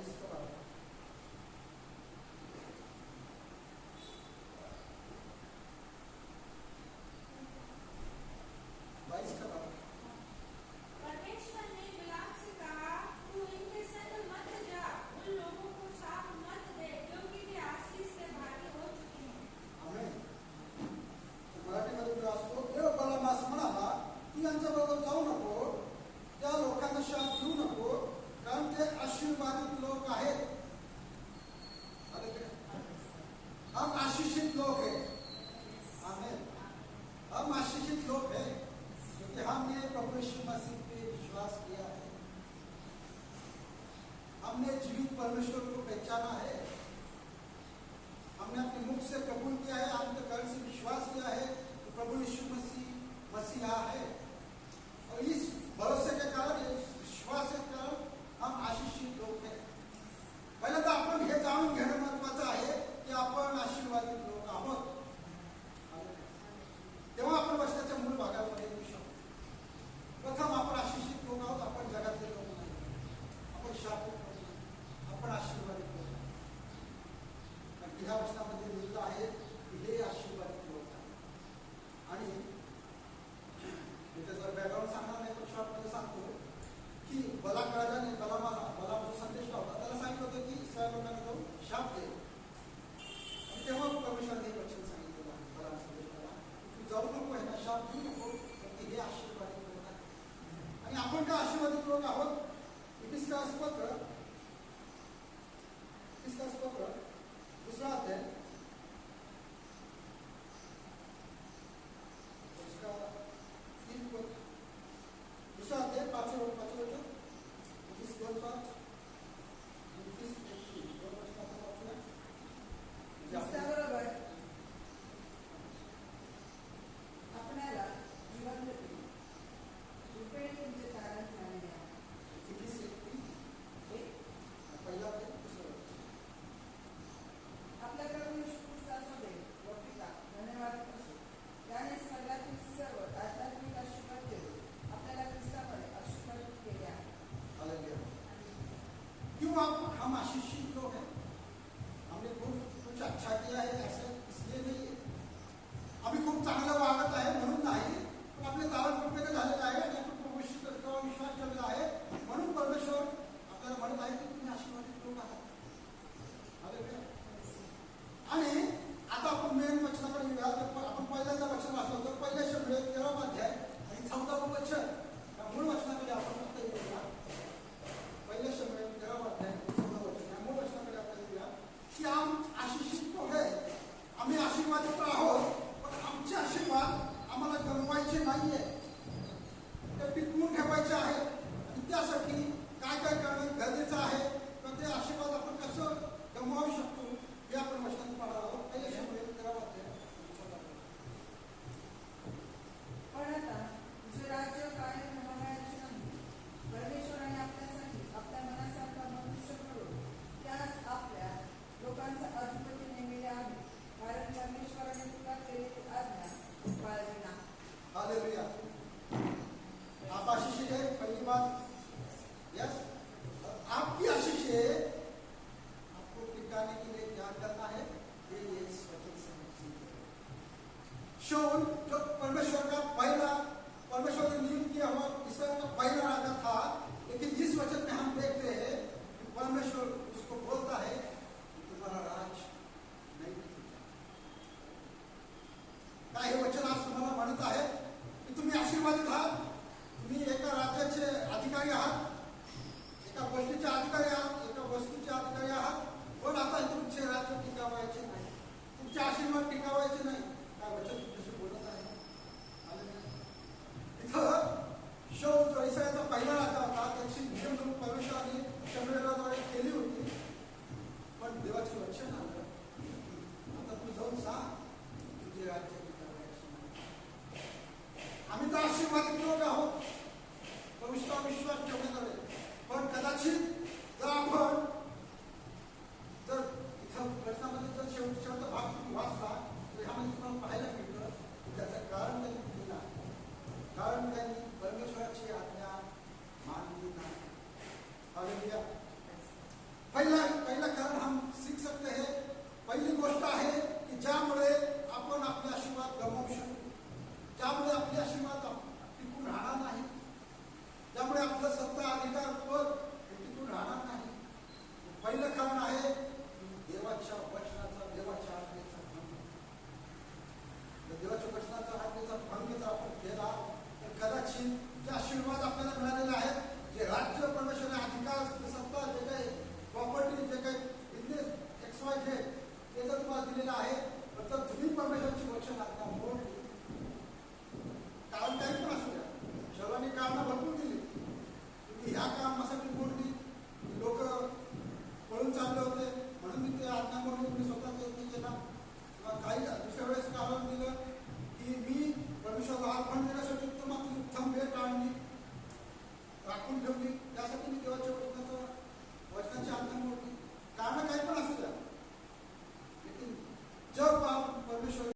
Vai escalar. Vai escalar. हमने जीवित परमेश्वर को पहचाना है। हमने अपने मुख से कबूल किया है, आपके कर्ण से विश्वास किया है कि प्रभु यीशु मसीह, मसीहा है। और इस भरोसे 다 वाचन या मूळ वाचनामध्ये आपण फक्त येऊया पहिल्या शंभर तेरावा अध्याय मूळ वाचनामध्ये आपण येऊया की आम आशिषित आहे आम्ही आशीर्वाद तर आहोत पण आमचे आशीर्वाद आम्हाला गमवायचे नाहीये. ते पिकवून ठेवायचे आहे. आणि त्यासाठी काय काय करणं गरजेचं आहे तर ते आशीर्वाद आपण कसं गमवावू शकतो हे आपण वचनात पाहावं शोन जो परमेश्वर का पहला परमेश्वर ने नियुक्त किया हुआ ईश्वर का पहला राजा था लेकिन इस वचन में हम देखते हैं कि परमेश्वर पहिला पहिला कारण हम सीख सकते हैं। पहिली गोष्ट आहे की ज्यामुळे आपण आपल्या आशीर्वाद गमावू शकतो ज्यामुळे आपल्या आशीर्वाद टिकून राहणार नाही। त्यामुळे आपलं सत्ता अधिकार पद हे टिकून राहणार नाही। पहिलं कारण आहे देवाच्या वचनाचा देवाच्या आज्ञेचा भंग. देवाच्या वचनाचा आज्ञेचा भंग जर आपण केला तर कदाचित जे आशीर्वाद आपल्याला मिळाले पावखंडेला सगळी उत्तम आपण थंबे काढणे राखून ठेवणे